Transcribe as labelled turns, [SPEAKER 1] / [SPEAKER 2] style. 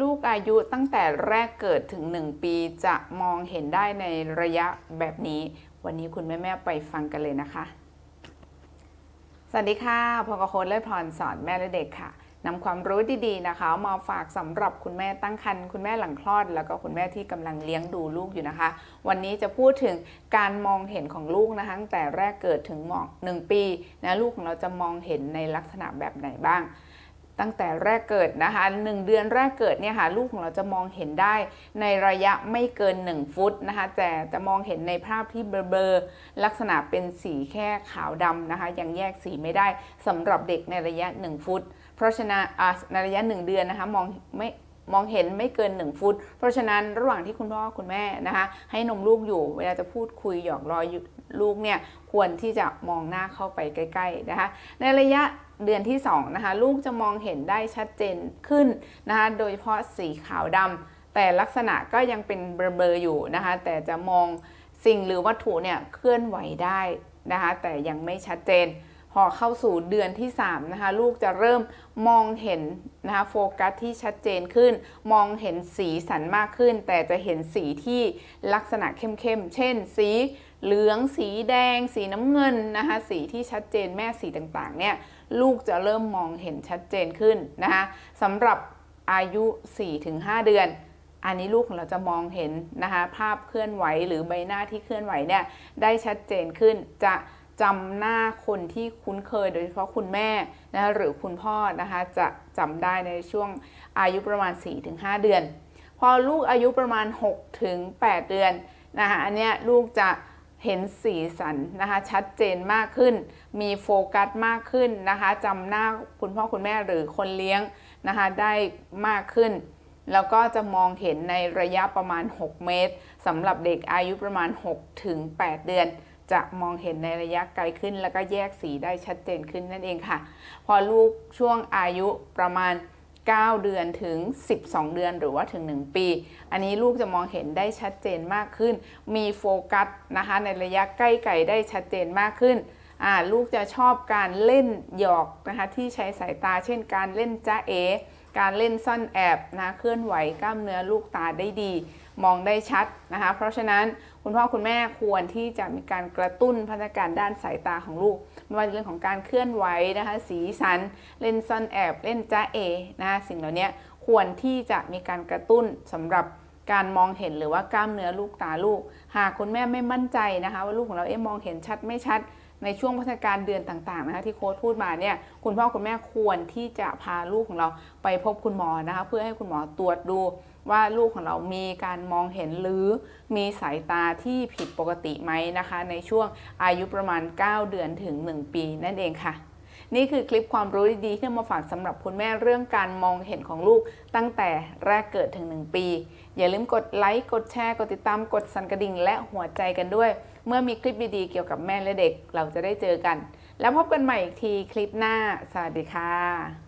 [SPEAKER 1] ลูกอายุตั้งแต่แรกเกิดถึง 1 ปีจะมองเห็นได้ในระยะแบบนี้ วันนี้คุณแม่ๆไปฟังกันเลยนะคะ สวัสดีค่ะพงกโค้ดและพรสอนแม่และเด็กค่ะนำความรู้ดีๆนะคะ มาฝากสำหรับคุณแม่ตั้งครรภ์คุณแม่หลังคลอด แล้วก็คุณแม่ที่กำลังเลี้ยงดูลูกอยู่นะคะ วันนี้จะพูดถึงการมองเห็นของลูกนะคะตั้งแต่แรกเกิดถึงหมองหนึ่งปีนะลูกของเราจะมองเห็นในลักษณะแบบไหนบ้าง ตั้งแต่แรกเกิดนะคะหนึ่งเดือนแรกเกิดเนี่ยค่ะลูกของเราจะมองเห็นได้ในระยะไม่เกิน 1 ฟุตนะคะแต่จะมองเห็นในภาพที่เบลอๆลักษณะเป็นสีแค่ขาวดำนะคะยังแยกสีไม่ได้สำหรับเด็กในระยะ 1 ฟุต เพราะฉะนั้นในระยะ 1 เดือนนะคะมองไม่มองเห็นไม่เกิน 1 ฟุต เพราะฉะนั้นระหว่างที่คุณพ่อคุณแม่นะคะให้นมลูกอยู่เวลาจะพูดคุยหยอกล้อ ลูกเนี่ยควรที่จะมองหน้าเข้าไปใกล้ๆนะคะในระยะเดือนที่2นะคะลูกจะมองเห็นได้ชัดเจนขึ้นนะคะโดยเฉพาะสีขาวดำแต่ลักษณะก็ยังเป็นเบลอๆอยู่นะคะแต่จะมองสิ่งหรือวัตถุเนี่ยเคลื่อนไหวได้นะคะแต่ยังไม่ชัดเจน พอเข้าสู่เดือนที่3นะคะลูกจะเริ่มมองเห็นนะคะโฟกัสที่ชัดเจนขึ้น มองเห็นสีสันมากขึ้น แต่จะเห็นสีที่ลักษณะเข้มๆ เช่น สีเหลืองสีแดง สีน้ำเงินนะคะสีที่ชัดเจนแม่สีต่างๆเนี่ยลูกจะเริ่มมองเห็นชัดเจนขึ้นนะคะสำหรับอายุ 4-5 เดือน อันนี้ลูกของเราจะมองเห็นนะคะภาพเคลื่อนไหวหรือใบหน้าที่เคลื่อนไหวเนี่ยได้ชัดเจนขึ้นจะ จำหน้าคนที่คุ้นเคยโดยเฉพาะคุณแม่นะหรือคุณพ่อนะคะจะจำได้ในช่วงอายุประมาณ 4-5 เดือน พอลูกอายุประมาณ 6-8 เดือนนะคะอันเนี้ยลูกจะเห็นสีสันนะคะชัดเจนมากขึ้น มีโฟกัสมากขึ้นนะคะจำหน้าคุณพ่อคุณแม่หรือคนเลี้ยงนะคะได้มากขึ้น แล้วก็จะมองเห็นในระยะประมาณ 6 เมตรสำหรับเด็กอายุประมาณ 6-8 เดือน จะมองเห็นในระยะไกลขึ้น แล้วก็แยกสีได้ชัดเจนขึ้นนั่นเองค่ะ พอลูกช่วงอายุประมาณ 9 เดือนถึง 12 เดือนหรือว่าถึง 1 ปี อันนี้ลูกจะมองเห็นได้ชัดเจนมากขึ้น มีโฟกัสนะคะในระยะใกล้ไกลได้ชัดเจนมากขึ้นลูกจะชอบการเล่นหยอกนะคะที่ใช้สายตาเช่นการเล่นจ้าเอ การเล่นซ่อนแอบนะเคลื่อนไหวกล้ามเนื้อลูกตาได้ดี มองได้ชัดนะคะ เพราะฉะนั้นคุณพ่อคุณแม่ควรที่จะมีการกระตุ้นพัฒนาการด้านสายตาของลูกไม่ว่าเรื่องของการเคลื่อนไหวนะคะ สีสัน เล่นซ่อนแอบ เล่นจ้าเอนะะสิ่งเหล่านี้ควรที่จะมีการกระตุ้นสำหรับการมองเห็นหรือว่ากล้ามเนื้อลูกตาลูก หากคุณแม่ไม่มั่นใจนะคะ ว่าลูกของเราเอ๊ะมองเห็นชัดไม่ชัด ในช่วงพัฒนาการเดือนต่างๆนะคะที่โค้ชพูดมาเนี่ยคุณพ่อคุณแม่ควรที่จะพาลูกของเราไปพบคุณหมอนะคะเพื่อให้คุณหมอตรวจดูว่าลูกของเรามีการมองเห็นหรือมีสายตาที่ผิดปกติไหมนะคะ ในช่วงอายุประมาณ 9 เดือนถึง 1 ปีนั่นเองค่ะ นี่คือคลิปความรู้ดีๆที่มาฝากสำหรับคุณแม่เรื่องการมองเห็นของลูกตั้งแต่แรกเกิดถึง 1 ปี อย่าลืมกดไลค์กดแชร์กดติดตามกดสั่นกระดิ่ง และหัวใจกันด้วย เมื่อมีคลิปดีๆเกี่ยวกับแม่และเด็กเราจะได้เจอกัน แล้วพบกันใหม่อีกทีคลิปหน้า สวัสดีค่ะ